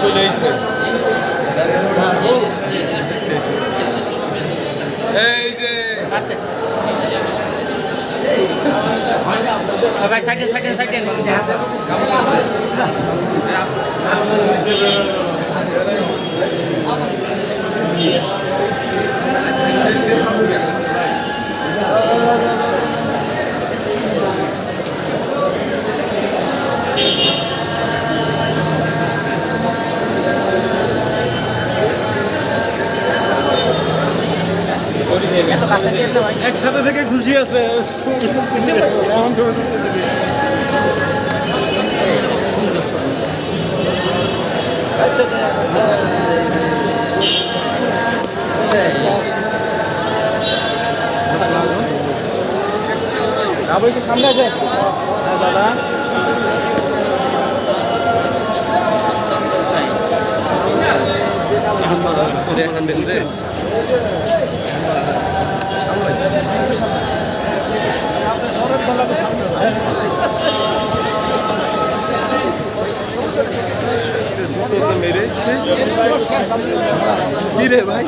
চলে এসে এই যে। সবাই সাইডে সাইডে সাইডে একসাথে থেকে খুশি আছে। এখন ছবি তুলতে দিবি আবার কি সামনে আছে হ্যাঁ, দাদা। মেরে কি রে ভাই?